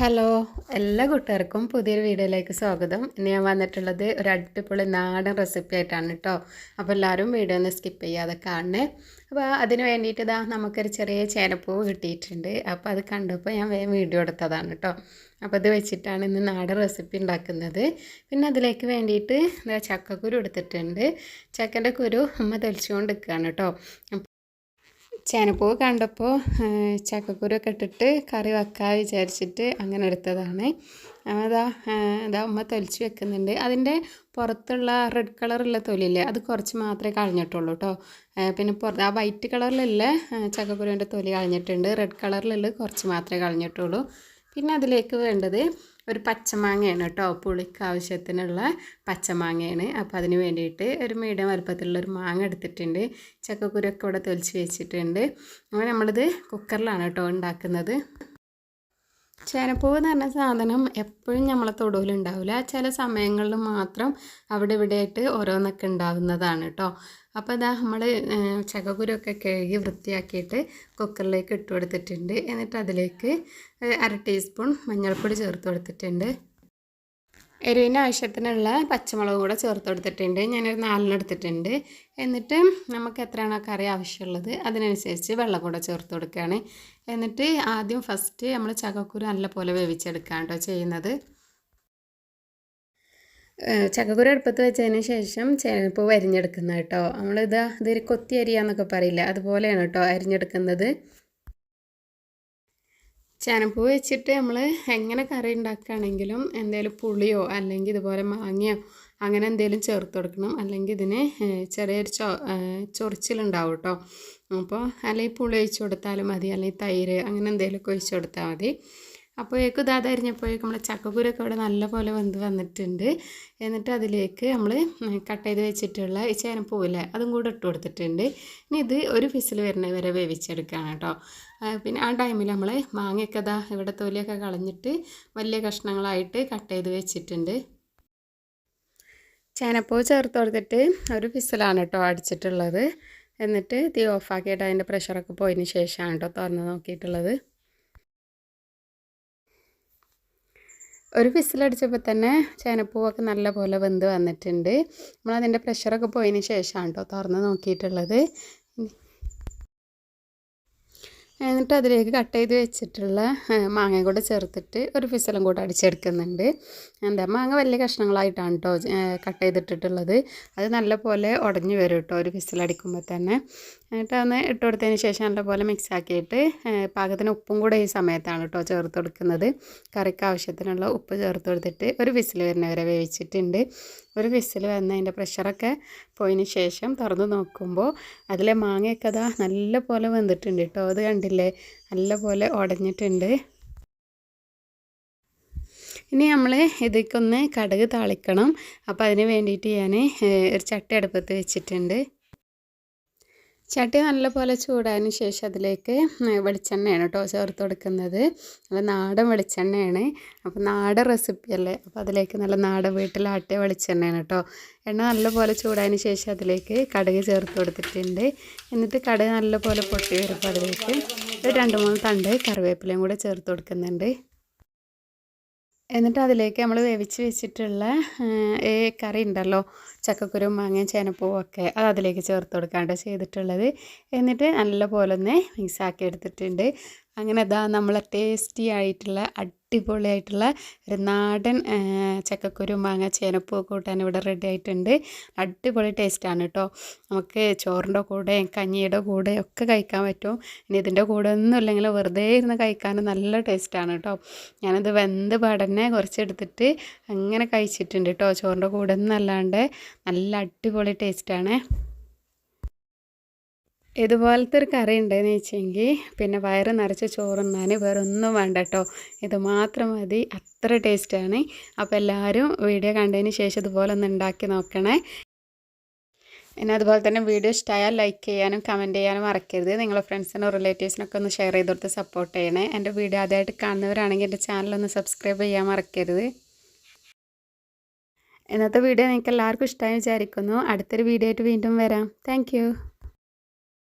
Hello എല്ലാ കൂട്ടുകാർക്കും പുതിയൊരു വീഡിയോയിലേക്ക് സ്വാഗതം. ഇന്ന് ഞാൻ വന്നിട്ടുള്ളത് ഒരു അടിപൊളി നാടൻ റെസിപ്പി ആയിട്ടാണ് കേട്ടോ അപ്പോൾ എല്ലാവരും വീഡിയോ ഒന്ന് സ്കിപ്പ് ചെയ്യാതെ കാണണേ. അപ്പോൾ അതിന് വേണ്ടിയിട്ട് ഇതാ നമുക്കൊരു ചെറിയ ചേനപ്പൂവ് കിട്ടിയിട്ടുണ്ട്. അപ്പോൾ അത് കണ്ടപ്പോൾ ഞാൻ വേഗം വീഡിയോ എടുത്തതാണ് കേട്ടോ അപ്പോൾ അത് വെച്ചിട്ടാണ് ഇന്ന് നാടൻ റെസിപ്പി ഉണ്ടാക്കുന്നത്. പിന്നെ അതിലേക്ക് വേണ്ടിയിട്ട് ചക്കക്കുരു എടുത്തിട്ടുണ്ട്. ചക്കന്റെ കുരു അമ്മ തൊലിച്ചുകൊണ്ട് നിൽക്കുകയാണ് കേട്ടോ ചേനപ്പൂവ് കണ്ടപ്പോൾ ചക്കക്കുരൊക്കെ ഇട്ടിട്ട് കറി വെക്കാൻ വിചാരിച്ചിട്ട് അങ്ങനെ എടുത്തതാണ്. അതാ അതാ ഉമ്മ തൊലിച്ച് വെക്കുന്നുണ്ട്. അതിന്റെ പുറത്തുള്ള റെഡ് കളറുള്ള തൊലിയില്ലേ അത് കുറച്ച് മാത്രമേ കളഞ്ഞിട്ടുള്ളൂ കേട്ടോ പിന്നെ പുറത്ത് ആ വൈറ്റ് കളറിലുള്ള ചക്കക്കുരുവിന്റെ തൊലി കളഞ്ഞിട്ടുണ്ട്. റെഡ് കളറിലുള്ള കുറച്ച് മാത്രമേ കളഞ്ഞിട്ടുള്ളൂ. പിന്നെ അതിലേക്ക് വേണ്ടത് ഒരു പച്ചമാങ്ങയാണ് കേട്ടോ. പുളിക്ക് ആവശ്യത്തിനുള്ള പച്ചമാങ്ങയാണ്. അപ്പോൾ അതിന് വേണ്ടിയിട്ട് ഒരു മീഡിയം വലുപ്പത്തിലുള്ള ഒരു മാങ്ങ എടുത്തിട്ടുണ്ട്. ചക്കക്കുരൊക്കെ ഇവിടെ തൊലിച്ച് വെച്ചിട്ടുണ്ട്. അങ്ങനെ നമ്മളിത് കുക്കറിലാണ് കേട്ടോ ഉണ്ടാക്കുന്നത്. ചേനപ്പൂവ് എന്ന് പറഞ്ഞ സാധനം എപ്പോഴും നമ്മളെ തൊടുവിലുണ്ടാവില്ല ചില സമയങ്ങളിൽ മാത്രം അവിടെ ഇവിടെയായിട്ട് ഓരോന്നൊക്കെ ഉണ്ടാകുന്നതാണ് കേട്ടോ അപ്പോൾ അതാ നമ്മൾ ചകകുരൊക്കെ കഴുകി വൃത്തിയാക്കിയിട്ട് കുക്കറിലേക്ക് ഇട്ട് കൊടുത്തിട്ടുണ്ട്. എന്നിട്ട് അതിലേക്ക് അര ടീസ്പൂൺ മഞ്ഞൾപ്പൊടി ചേർത്ത് കൊടുത്തിട്ടുണ്ട്. എരിവിന് ആവശ്യത്തിനുള്ള പച്ചമുളക് കൂടെ ചേർത്ത് കൊടുത്തിട്ടുണ്ട്. ഞാനൊരു നാലിന് എടുത്തിട്ടുണ്ട്. എന്നിട്ട് നമുക്ക് എത്രയാണോ കറി ആവശ്യമുള്ളത് അതിനനുസരിച്ച് വെള്ളം കൂടെ ചേർത്ത് കൊടുക്കുകയാണ്. എന്നിട്ട് ആദ്യം ഫസ്റ്റ് നമ്മൾ ചകക്കുരു നല്ലപോലെ വേവിച്ചെടുക്കുകയാണ് കേട്ടോ ചെയ്യുന്നത്. ചക്കക്കുരു അടുപ്പത്ത് വെച്ചതിന് ശേഷം ചേനപ്പൂ അരിഞ്ഞെടുക്കുന്നത് കേട്ടോ. നമ്മളിത് ഇതൊരു കൊത്തി അരിയാന്നൊക്കെ പറയില്ല? അതുപോലെയാണ് കേട്ടോ അരിഞ്ഞെടുക്കുന്നത്. ചേനപ്പൂ വെച്ചിട്ട് നമ്മൾ എങ്ങനെ കറി ഉണ്ടാക്കുകയാണെങ്കിലും എന്തെങ്കിലും പുളിയോ അല്ലെങ്കിൽ ഇതുപോലെ മാങ്ങയോ അങ്ങനെ എന്തെങ്കിലും ചേർത്ത് കൊടുക്കണം. അല്ലെങ്കിൽ ഇതിന് ചെറിയൊരു ചൊ ചൊറിച്ചിലുണ്ടാവും കേട്ടോ. അപ്പോൾ അല്ലെങ്കിൽ പുളി ഒഴിച്ച് കൊടുത്താലും മതി. അല്ലെങ്കിൽ തൈര് അങ്ങനെ എന്തെങ്കിലുമൊക്കെ ഒഴിച്ച് കൊടുത്താൽ മതി. അപ്പോഴേക്കും ഇതാ അതരിഞ്ഞപ്പോഴേക്കും നമ്മൾ ചക്കക്കുരൊക്കെ ഇവിടെ നല്ലപോലെ വെന്ത് വന്നിട്ടുണ്ട്. എന്നിട്ട് അതിലേക്ക് നമ്മൾ കട്ട് ചെയ്ത് വെച്ചിട്ടുള്ള ചേനപ്പൂവില്ലേ അതും കൂടെ ഇട്ട് കൊടുത്തിട്ടുണ്ട്. ഇനി ഇത് ഒരു ഫിസിൽ വരുന്ന വരെ വേവിച്ചെടുക്കുകയാണ് കേട്ടോ. പിന്നെ ആ ടൈമിൽ നമ്മൾ മാങ്ങയൊക്കെ ഇതാ ഇവിടെ തൊലിയൊക്കെ കളഞ്ഞിട്ട് വലിയ കഷ്ണങ്ങളായിട്ട് കട്ട് ചെയ്ത് വെച്ചിട്ടുണ്ട്. ചേനപ്പൂ ചേർത്ത് കൊടുത്തിട്ട് ഒരു ഫിസിലാണ് കേട്ടോ അടിച്ചിട്ടുള്ളത്. എന്നിട്ട് തീ ഓഫാക്കിയിട്ട് അതിന്റെ പ്രഷറൊക്കെ പോയതിന് ശേഷമാണ് കേട്ടോ തുറന്ന് നോക്കിയിട്ടുള്ളത്. ഒരു വിസിലടിച്ചപ്പോൾ തന്നെ ചേനപ്പൂവൊക്കെ നല്ല പോലെ വെന്ത് വന്നിട്ടുണ്ട്. നമ്മളതിന്റെ പ്രഷറൊക്കെ പോയതിന് ശേഷമാണ് കേട്ടോ തുറന്ന് നോക്കിയിട്ടുള്ളത്. എന്നിട്ട് അതിലേക്ക് കട്ട് ചെയ്ത് വെച്ചിട്ടുള്ള മാങ്ങ കൂടെ ചേർത്തിട്ട് ഒരു ഫിസലും കൂടെ അടിച്ചെടുക്കുന്നുണ്ട്. എന്താ മാങ്ങ വലിയ കഷ്ണങ്ങളായിട്ടാണ് കേട്ടോ കട്ട് ചെയ്തിട്ടിട്ടുള്ളത്. അത് നല്ല പോലെ ഉടഞ്ഞു വരും കേട്ടോ ഒരു ഫിസലടിക്കുമ്പോൾ തന്നെ. എന്നിട്ട് ഒന്ന് ഇട്ട് കൊടുത്തതിന് ശേഷം നല്ലപോലെ മിക്സ് ആക്കിയിട്ട് പാകത്തിന് ഉപ്പും കൂടെ ഈ സമയത്താണ് കേട്ടോ ചേർത്ത് കൊടുക്കുന്നത്. കറിക്ക് ആവശ്യത്തിനുള്ള ഉപ്പ് ചേർത്ത് കൊടുത്തിട്ട് ഒരു വിസിൽ വരുന്നവരെ വേവിച്ചിട്ടുണ്ട്. ഒരു വിസിൽ വന്ന് അതിന്റെ പ്രഷറൊക്കെ പോയതിന് ശേഷം തുറന്ന് നോക്കുമ്പോൾ അതിലെ മാങ്ങയൊക്കെ അതാ നല്ല പോലെ വെന്തിട്ടുണ്ട് കേട്ടോ അത് കണ്ടില്ലേ? നല്ല പോലെ ഉടഞ്ഞിട്ടുണ്ട് ഇനി നമ്മൾ ഇതിക്കൊന്ന് കടുക് താളിക്കണം. അപ്പോൾ അതിന് വേണ്ടിയിട്ട് ഞാൻ ഒരു ചട്ടി അടുപ്പത്ത് വെച്ചിട്ടുണ്ട്. ചട്ടി നല്ലപോലെ ചൂടായതിന് ശേഷം അതിലേക്ക് വെളിച്ചെണ്ണയാണ് കേട്ടോ ചേർത്ത് കൊടുക്കുന്നത്. നല്ല നാടൻ വെളിച്ചെണ്ണയാണ്. അപ്പോൾ നാടൻ റെസിപ്പിയല്ലേ അപ്പോൾ അതിലേക്ക് നല്ല നാടൻ വീട്ടിലാട്ടിയ വെളിച്ചെണ്ണയാണ് കേട്ടോ എണ്ണ നല്ലപോലെ ചൂടായതിന് ശേഷം അതിലേക്ക് കടുക് ചേർത്ത് കൊടുത്തിട്ടുണ്ട്. എന്നിട്ട് കടുക് നല്ലപോലെ പൊട്ടി വരുമ്പോൾ അതിലേക്ക് ഒരു രണ്ട് മൂന്ന് തണ്ട് കറിവേപ്പിലയും കൂടെ ചേർത്ത് കൊടുക്കുന്നുണ്ട്. എന്നിട്ട് അതിലേക്ക് നമ്മൾ വേവിച്ച് വെച്ചിട്ടുള്ള ഈ കറി ഉണ്ടല്ലോ ചക്കക്കുരും മാങ്ങയും ചേനപ്പൂവും ഒക്കെ അത് അതിലേക്ക് ചേർത്ത് കൊടുക്കാണ്ട് ചെയ്തിട്ടുള്ളത്. എന്നിട്ട് നല്ല പോലെ ഒന്ന് മിക്സാക്കി എടുത്തിട്ടുണ്ട്. അങ്ങനെ അതാ നമ്മളെ ടേസ്റ്റി ആയിട്ടുള്ള അടിപൊളിയായിട്ടുള്ള ഒരു നാടൻ ചക്കക്കുരു മാങ്ങ ചേനപ്പൂ കൂട്ടാൻ ഇവിടെ റെഡി ആയിട്ടുണ്ട്. അടിപൊളി ടേസ്റ്റാണ് കേട്ടോ നമുക്ക് ചോറിന്റെ കൂടെ കഞ്ഞിയുടെ കൂടെ ഒക്കെ കഴിക്കാൻ പറ്റും. ഇനി ഇതിന്റെ കൂടെ ഒന്നും ഇല്ലെങ്കിൽ വെറുതെ ഇരുന്ന് കഴിക്കാനും നല്ല ടേസ്റ്റാണ് കേട്ടോ ഞാനത് വെന്ത് പാടന്നെ കുറച്ചെടുത്തിട്ട് അങ്ങനെ കഴിച്ചിട്ടുണ്ട് കേട്ടോ ചോറിന്റെ കൂടെ ഒന്നും അല്ലാണ്ട് നല്ല അടിപൊളി ടേസ്റ്റാണ് ഇതുപോലത്തെ ഒരു കറി ഉണ്ടെന്ന് വെച്ചെങ്കിൽ പിന്നെ വയറ് നിറച്ച് ചോറുന്നാന് വേറെ ഒന്നും വേണ്ട കേട്ടോ. ഇത് മാത്രം മതി. അത്ര ടേസ്റ്റാണ് അപ്പോൾ എല്ലാവരും വീഡിയോ കണ്ടതിന് ശേഷം ഇതുപോലെ ഒന്ന് ഉണ്ടാക്കി നോക്കണേ. പിന്നെ അതുപോലെ തന്നെ വീഡിയോ ഇഷ്ടമായാൽ ലൈക്ക് ചെയ്യാനും കമന്റ് ചെയ്യാനും മറക്കരുത്. നിങ്ങളെ ഫ്രണ്ട്സിനും റിലേറ്റീവ്സിനൊക്കെ ഒന്ന് ഷെയർ ചെയ്ത് കൊടുത്ത് സപ്പോർട്ട് ചെയ്യണേ. എന്റെ വീഡിയോ ആദ്യമായിട്ട് കാണുന്നവരാണെങ്കിൽ എന്റെ ചാനലൊന്ന് സബ്സ്ക്രൈബ് ചെയ്യാൻ മറക്കരുത്. ഇന്നത്തെ വീഡിയോ നിങ്ങൾക്ക് എല്ലാവർക്കും ഇഷ്ടമായി വിചാരിക്കുന്നു. അടുത്തൊരു വീഡിയോ ആയിട്ട് വീണ്ടും വരാം. താങ്ക്